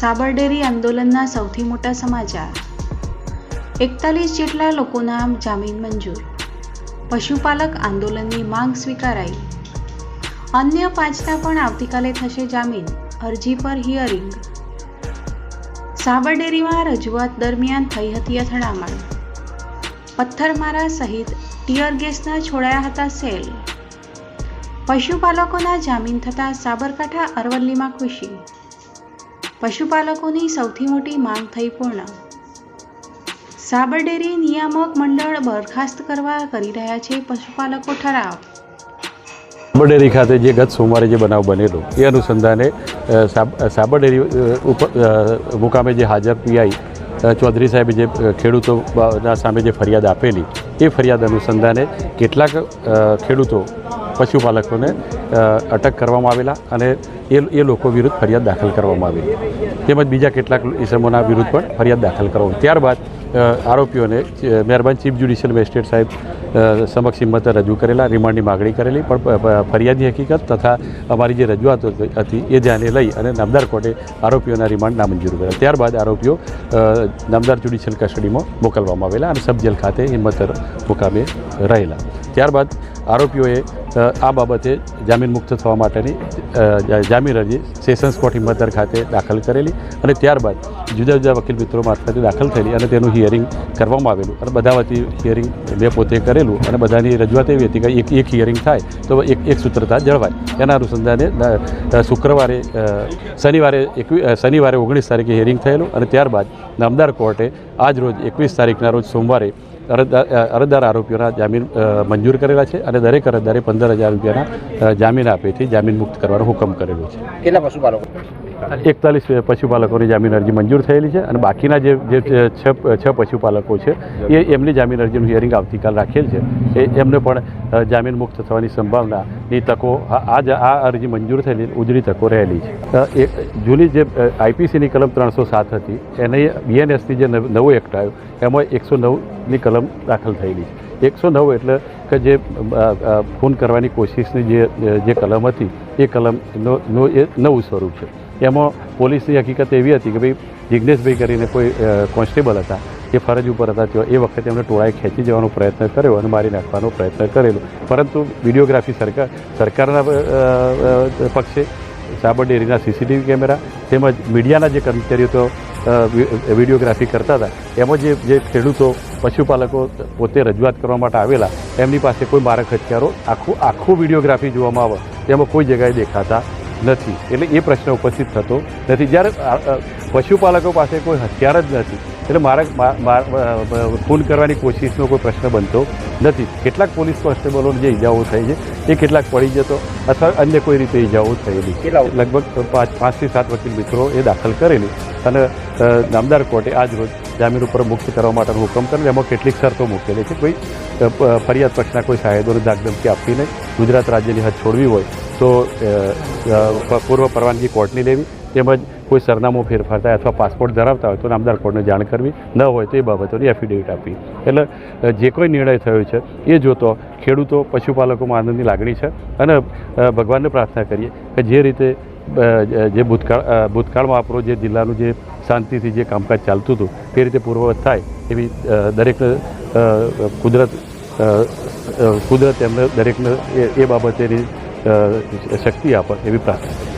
સાબરડેરી આંદોલનના સૌથી મોટા સમાચાર. એકતાલીસ જેટલા લોકોના જામીન મંજૂર. પશુપાલક આંદોલનની માંગ સ્વીકારાઈ. અન્ય પાંચના પણ આવતીકાલે થશે જામીન, અરજી પર હિયરિંગ. સાબરડેરીમાં રજૂઆત દરમિયાન થઈ હતી અથડામણ. પથ્થરમારા સહિત ટીયર ગેસના છોડાયા હતા સેલ. પશુપાલકોના જામીન થતાં સાબરકાંઠા અરવલ્લીમાં ખુશી. પશુપાલકોની સૌથી મોટી માંગ થઈ પૂર્ણ. સાબરડેરી નિયામક મંડળ બરખાસ્ત કરવા કરી રહ્યા છે પશુપાલકો ઠરાવ. સાબરડેરી ખાતે જે ગત સોમવારે જે બનાવ બનેલો, એ અનુસંધાને સાબરડેરી ઉપર મુકામે જે હાજર પીઆઈ ચૌધરી સાહેબે જે ખેડૂતોના સામે જે ફરિયાદ આપેલી, એ ફરિયાદ અનુસંધાને કેટલાક ખેડૂતો પશુપાલકોને અટક કરવામાં આવેલા અને એ એ લોકો વિરુદ્ધ ફરિયાદ દાખલ કરવામાં આવેલી તેમજ બીજા કેટલાક ઇસમોના વિરુદ્ધ પણ ફરિયાદ દાખલ કરવામાં ત્યારબાદ આરોપીઓને મહેરબાન ચીફ જ્યુડિશિયલ મેજિસ્ટ્રેટ સાહેબ સમક્ષ હિંમતે રજૂ કરેલા, રિમાન્ડની માગણી કરેલી, પણ ફરિયાદની હકીકત તથા અમારી જે રજૂઆત હતી એ ધ્યાને લઈ અને નામદાર કોર્ટે આરોપીઓના રિમાન્ડ નામંજૂર કર્યા. ત્યારબાદ આરોપીઓ નામદાર જ્યુડિશિયલ કસ્ટડીમાં મોકલવામાં આવેલા અને સબજેલ ખાતે હિંમતર મુકામે રહેલા. ત્યારબાદ આરોપીઓએ આ બાબતે જામીન મુક્ત થવા માટેની જામીન અરજી સેશન્સ કોર્ટ હિંમતનગર ખાતે દાખલ કરેલી અને ત્યારબાદ જુદા જુદા વકીલ મિત્રો મારફતે દાખલ થયેલી અને તેનું હિયરિંગ કરવામાં આવેલું. અને બધા વતી હિયરિંગ મેં પોતે કરેલું અને બધાની રજૂઆત એવી હતી કે એક એક હિયરિંગ થાય તો એક એક સૂત્રતા જળવાય. એના અનુસંધાને શુક્રવારે શનિવારે એકવી શનિવારે ઓગણીસ તારીખે હિયરિંગ થયેલું અને ત્યારબાદ નામદાર કોર્ટે આજ રોજ એકવીસ તારીખના રોજ સોમવારે અરજદાર આરોપીઓના જામીન મંજૂર કરેલા છે અને દરેક અરજદારે પંદર હજાર રૂપિયાના જામીન આપીથી જામીન મુક્ત કરવાનો હુકમ કરેલો છે. કેટલા પશુપાલકો? એકતાલીસ. પશુપાલકોની જામીન અરજી મંજૂર થયેલી છે અને બાકીના જે જે છ છ પશુપાલકો છે એ એમની જામીન અરજીનું હિયરિંગ આવતીકાલ રાખેલ છે. એ એમને પણ જામીન મુક્ત થવાની સંભાવનાની તકો આ આ જ- આ અરજી મંજૂર થયેલી ઉજળી તકો રહેલી છે. એ જૂની જે આઈપીસીની કલમ ત્રણસો સાત હતી એને બીએનએસથી જે નવ- એક્ટ આવ્યો એમાં એકસો નવની કલમ દાખલ થયેલી છે. એકસો નવ એટલે કે જે ખૂન કરવાની કોશિશની જે જે કલમ હતી એ કલમનો નો એ નવું સ્વરૂપ છે. એમાં પોલીસની હકીકત એવી હતી કે ભાઈ જિજ્ઞેશભાઈ કરીને કોઈ કોન્સ્ટેબલ હતા એ ફરજ ઉપર હતા, તેઓ એ વખતે એમને ટોળાએ ખેંચી જવાનો પ્રયત્ન કર્યો અને મારી નાખવાનો પ્રયત્ન કરેલો. પરંતુ વિડીયોગ્રાફી સરકાર, સરકારના પક્ષે સાબર સાબરડેરીના સીસીટીવી કેમેરા તેમજ મીડિયાના જે કર્મચારીઓ તો વિડીયોગ્રાફી કરતા હતા, એમાં જે જે ખેડૂતો, પશુપાલકો પોતે રજૂઆત કરવા માટે આવેલા, એમની પાસે કોઈ મારક હથિયારો આખું આખું વિડીયોગ્રાફી જોવામાં આવે, તેમાં કોઈ જગ્યાએ દેખાતા નથી. એટલે એ પ્રશ્ન ઉપસ્થિત થતો નથી. જ્યારે પશુપાલકો પાસે કોઈ હથિયાર જ નથી એટલે મારે ખૂન કરવાની કોશિશનો કોઈ પ્રશ્ન બનતો નથી. કેટલાક પોલીસ કોન્સ્ટેબલોને જે ઈજાઓ થઈ છે એ કેટલાક પડી જતો અથવા અન્ય કોઈ રીતે ઈજાઓ થયેલી. કેટલા? લગભગ પાંચ પાંચથી સાત વકીલ મિત્રો એ દાખલ કરેલી. અને નામદાર કોર્ટે આજ રોજ જામીન ઉપર મુક્ત કરવા માટેનો હુકમ કરેલો. એમાં કેટલીક શરતો મૂકેલી છે. કોઈ ફરિયાદ પક્ષના કોઈ સાહેબોને ધાકધમકી આપવી નહીં. ગુજરાત રાજ્યની હદ છોડવી હોય તો પૂર્વ પરવાનગી કોર્ટની લેવી. તેમજ કોઈ સરનામું ફેરફાર થાય અથવા પાસપોર્ટ ધરાવતા હોય તો નામદાર કોર્ટને જાણ કરવી. ન હોય તો એ બાબતોની એફિડેવિટ આપવી. એટલે જે કોઈ નિર્ણય થયો છે, એ જોતો ખેડૂતો, પશુપાલકોમાં આનંદની લાગણી છે અને ભગવાનને પ્રાર્થના કરીએ કે જે રીતે જે ભૂતકાળ ભૂતકાળમાં આપણો જે જિલ્લાનું જે શાંતિથી જે કામકાજ ચાલતું હતું, તે રીતે પૂર્વવત થાય એવી દરેકને દરેક કુદરત કુદરત એમને દરેકને એ બાબતેની શક્તિ આપે એવી પ્રાર્થના.